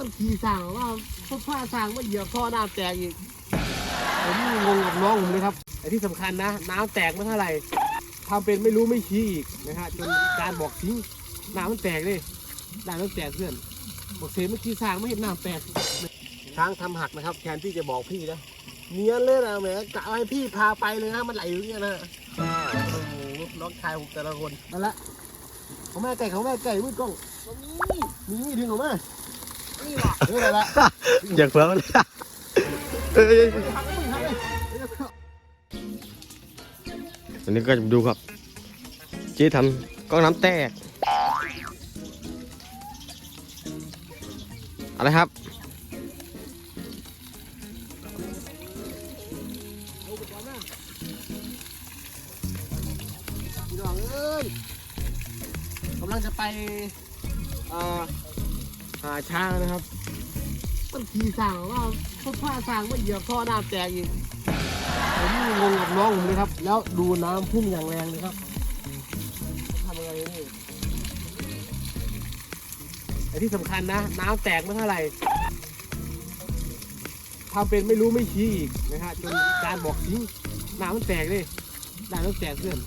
มันขี่สั่งว่าพุทผ้าสั่งว่าเหยียบท่อน้ำแตกอีก ผมงงกับน้องผมเลยครับแต่ที่สำคัญนะ น้ำแตกไม่เท่าไหร่ทำเป็นไม่รู้ไม่ชี้อีกนะฮะจนการบอกชี้งน้ำมันแตกเลยน้ำมันแตกเพื่อนบอกเซเมื่อกี้สร้างไม่เห็นน้ำแตกช้างทำหักนะครับแทนที่จะบอกพี่นะเนียนเลยนะแหมกะให้พี่พาไปเลยนะมันไหลอย่างเงี้ยนะโอ้โหน้องชายผมแต่ละคนนั่นละของแม่ไก่ของแม่ไก่มือกล้องมีมีดึงออกมา นี่วะเออนั่นละอยากเพิ่มเลยเอ้ยทำเลยทำเลยอันนี้ก็จะดูครับเจ๊ทำกล้องน้ำแตก อะไรครับเอาไปก่อนนะพี่น้องเอ้ยกำลังจะไปเอ่อ หาช้างนะครับ มันขี่สั่งว่าพุทผ้าสั่งว่าเหยียบท่อน้ำแตกอีกผมงงกับน้องผมเลยครับ แล้วดูน้ำพุ่งอย่างแรงเลยครับทำยังไงนี่ไอ้ที่สำคัญนะ น้ำแตกไม่เท่าไหร่ทำเป็นไม่รู้ไม่ชี้อีกนะฮะจนการบอกชี้น้ำมันแตกเลยน้ำมันแตกเพื่อน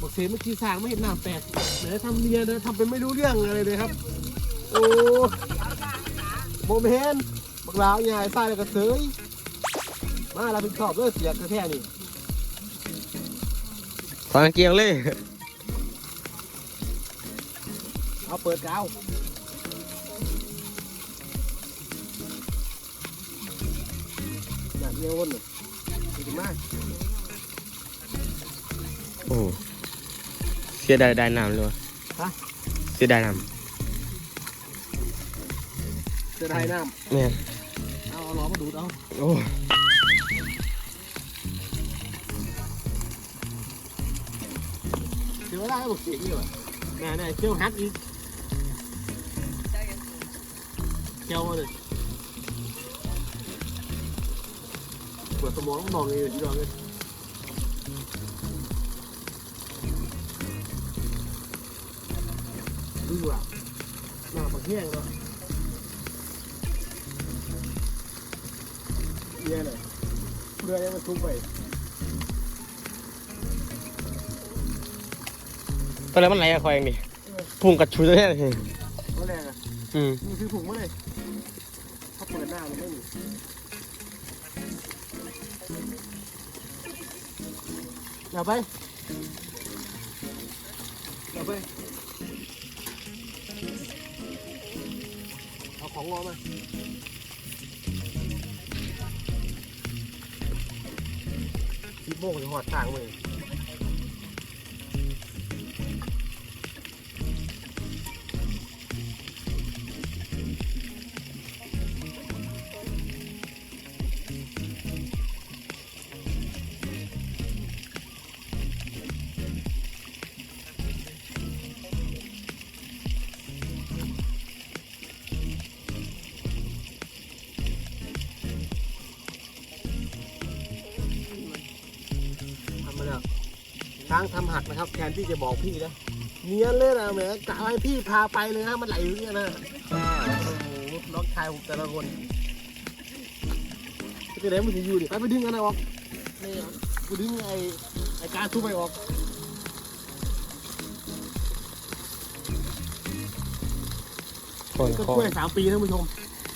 บอกเซเมื่อกี้สร้างไม่เห็นน้ำแตกเดี๋ยวทำเนียนนะทำเป็นไม่รู้เรื่องอะไรเลยครับ โอ้ โมเมนบักลาวใหญ่ใส่แล้วก็เสยมาเราเป็นชอบเลยเสียกระแทกนี่ฟังเกียวเลย เอาเปิดกาวหนักเงี้ยวนเลยดีมากโอ้โหเสียดายได้น้ำเลยวะฮะเสียดายน้ จะได้น้ำเนี่ยำเอาเอาล้อมาดูดเอาโอ้เดี๋ยวได้บอกเสียงนี่วะแน่แน่เชี่ยวฮักอีกเชี่ยวมาเลยปวดสมองมองเลยทีเดียวเลยดูอะหน้าปักแห้งเนาะ เยี่ยเลยเพื่อยังมันทุบไปตอนแรกมันไหลอะคอยเองดิพุ่งกระชุยตัวเนี้ยตอนแรกอะอืมมีซื้อถุงมาเลยเขาเปิดหน้ามันไม่มีอย่าไปอย่าไปเอาของงอมา ที่โมงจะหอดทางเลยางทำหักนะครับแทนที่จะบอกพี่นะเนียนเลยนะแหมกะให้พี่พาไปเลยนะมันไหลอย่างเงี้ยนะโอ้โหน้องชายผมแต่ละคนจะไหนมันจะอยู่ดิไปไปดึงกันนะออกนี่ไปดึงไอ้ไอ้การทุบไปออกคนต้นคอกล้วยสามปีท่านผู้ชม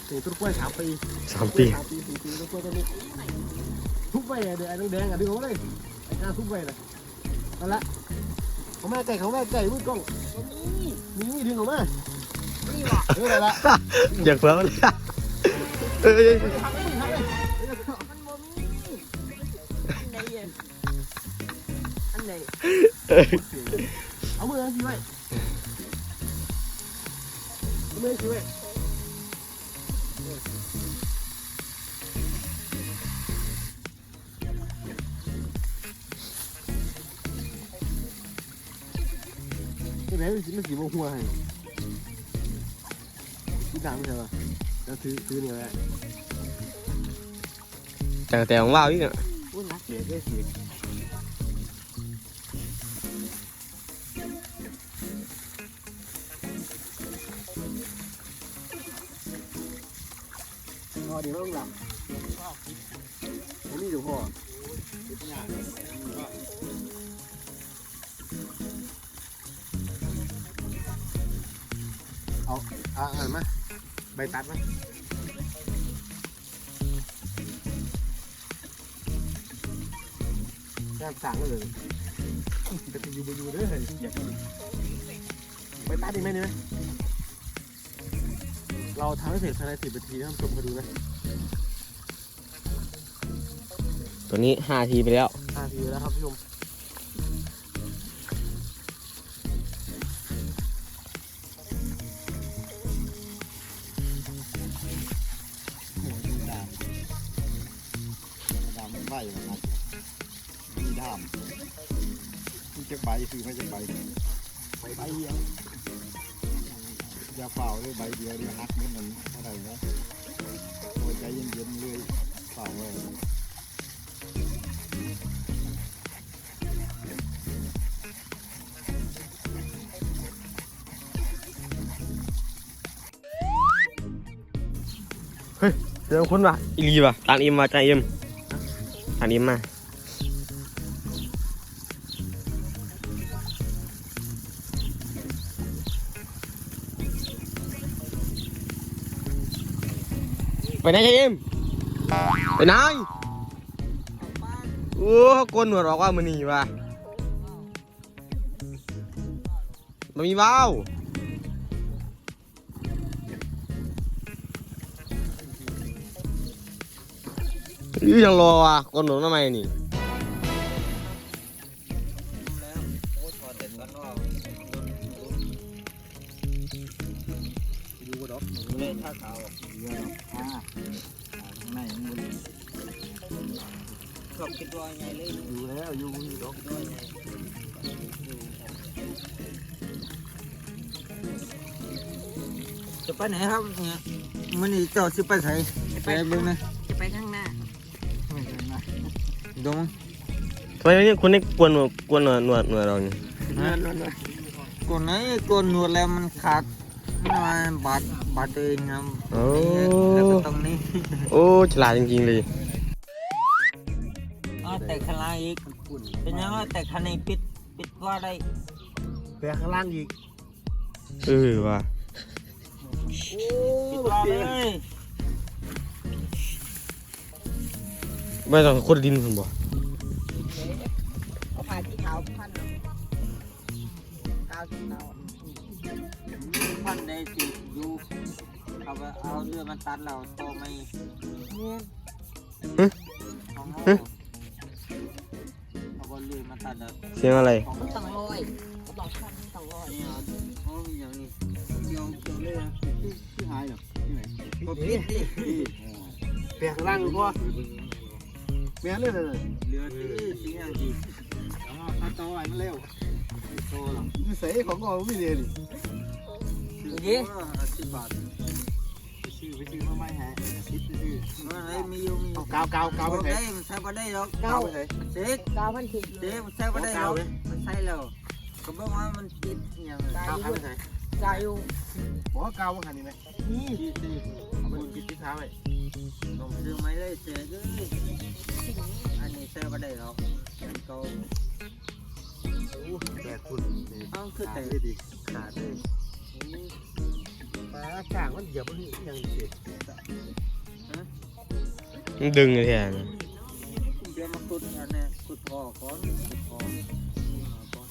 ถึงต้นกล้วยสามปีสามกล้วยปีสามปีสี่ปีต้นกล้วยต้นนี้ทุบไปอะเดี๋ยวไอ้แดงๆอะดึงออกมาเลยไอ้การทุบไปเลย นั่นละของแม่ไก่ของแม่ไก่มือกล้องมีมีดึงออกมานี่วะเออนั่นละอยากเพิ่มเลยเอ้ยเอันไหนอันไหนเอามือให้พี่ไว้เอามือให้พี่ไว้ ไหนมันสีมันสีม่วงหัวให้ที่ดังไม่ใช่ป่ะแล้วถือถือนี่แหละแต่แต่ของว่าวอีกอะโอ้ยรักเสียได้เสียพ่อเดี๋ยวต้องหลับผมนี่เดี๋ยวพ่อ เอาอ่าเห็นไหมใบตัดไหมแค่สั่งก็เลยจะไปอยู่ไปอยู่เด้ออยากไปตัดดีไหมเนี่ยไหมเราทำให้เสร็จภายในสิบนาทีท่านผู้ชมมาดูนะตัวนี้ห้าทีไปแล้วห้านาทีแล้วครับผู้ชม งามมันจะใบคือไม่จะใบใบใบเดียวอย่าเปล่าเลยใบเดียวเดี๋ยวหักนิดมันเท่าไรนะโอ้ใจเย็นๆเลยเปล่าเลยเรื่องคุณป่ะอีลีป่ะตานอิมมาจานอิมตานอิมมา ไปไหนจานอิมไปไหนโอ้โขกนหนวดออกว่ามันนี่ว่ะมันมีเบ้าอียังรออะโกนหนวดทำไมนี่ ชอบคิดว่าไงเลยอยู่แล้วอยู่อยู่ดอกจะไปไหนครับเนี่ยมันนี่เจ้าสิไปไหนไปเบิ่งนะจะไปข้างหน้าดูมั้งทำไมเนี่ยคุณได้กวนหนวดกวนหนวดหนวดหนวดเราเนี่ยกดไหนกดหนวดแล้วมันขาดมันมาบาดบาดตัวเองครับโอ้แล้วก็ตรงนี้โอ้ฉลาดจริงๆเลย แต่ข้างล่างอีกเป็นยังไงแต่ข้างในปิดปิดว่าได้แต่ข้างล่างอีกเออว่ะปิดว่าเลยไม่ต้องคนดินคุณบ่เอาผ้าที่ขาวพันกาวที่ขาวพันได้สิอยู่เอาเอาเรือมันตัดเราโตไม่เนี่ย เอาบอลเรือมาตัดเราเสียงอะไรของมันต้องลอยต้องพันต้องลอยนี่เอาเอาอย่างนี้ยองเกี่ยวเลยนะที่หายเหรอที่ไหนก็ปิดดิแต่ข้างล่างก็แม่นเลยเลยเรือที่สิอย่างที่ถ้าโตไอ้มันเร็วโตหรอนิสัยของเราไม่ดีดิยี่สิบบาทไปซื้ อไปซื้อมาไม่หายคิดไปซื้ออะไรมีอยู่มีเอากาวกาวกาวไปไหนได้มันใช้ก็ได้หรอกกาวไปไหนเด็กกาวพันทิพย์เด็กมันใช้ก็ได้หรอกมันใช้แล้วก็บอกว่ามันติดอย่างกาวไปไหนกาวอยู่บอกว่ากาวมันหันนี่ไหมนี่ที่ที่มันปิดที่เท้าไว้ต้องซื้อไม้เลยเสกเลยอันนี้ใช้ก็ได้หรอกมันก็โอ้แบกคุณต้องคือแต่ขาดเลย สร้างมันเหยียบมันยังเสียมันดึงเลยแทนเดี๋ยวมาขุดอันนี้ขุดคอก่อนขุดคอก่อน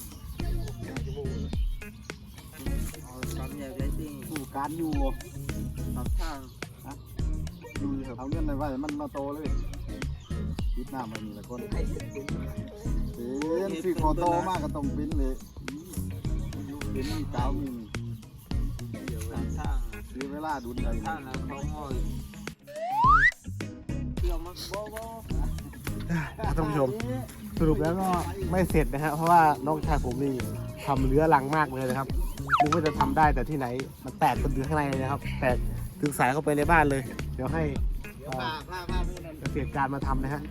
เอาทำอย่างไรสิสู่การอยู่ทำทางอยู่เอาเงินอะไรไว้มันมาโตเลยปิดหน้ามันมีละคนเป็นซื้อคอโตมากก็ต้องเป็นเลยอยู่เป็นมีกามีทำทาง เวลาดุนะไรทางแล้วเขาง่อยเกี่ยวมาบ่บ่ท่านผู้ชมสรุปแล้วก็ไม่เสร็จนะฮะเพราะว่าน้องชายผมนี่ทำเรื้อรังมากเลยนะครับนึกว่าจะทำได้แต่ที่ไหนมันแตกจนอยู่ข้างในนะครับ แตกถึงสายเข้าไปในบ้านเลย เดี๋ยวให้เอ่อเกษตรการมาทำนะฮะ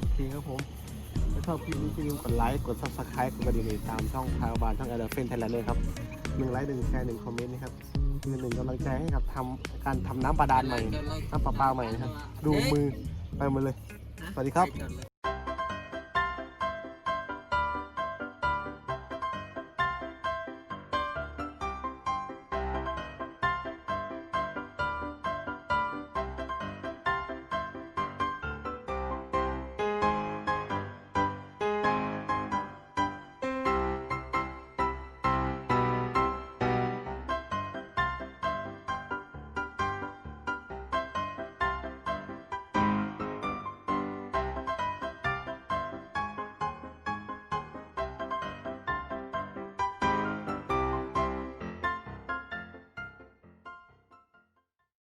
โอเคครับผมถ้าชอบคลิปนี้อย่าลืมกดไลค์กดซับสไครต์กดกระดิ่งติดตามช่องพาวบานช่องแอร์เฟนไทยแลนด์เลยครับ หนึ่งไลค์หนึ่งแชร์หนึ่งคอมเมนต์นะครับเป็นหนึ่งกำลังใจให้กับทำการทำน้ำบาดานใหม่น้ำประปาใหม่นะครับ ดูมือไปหมดเลย สวัสดีครับ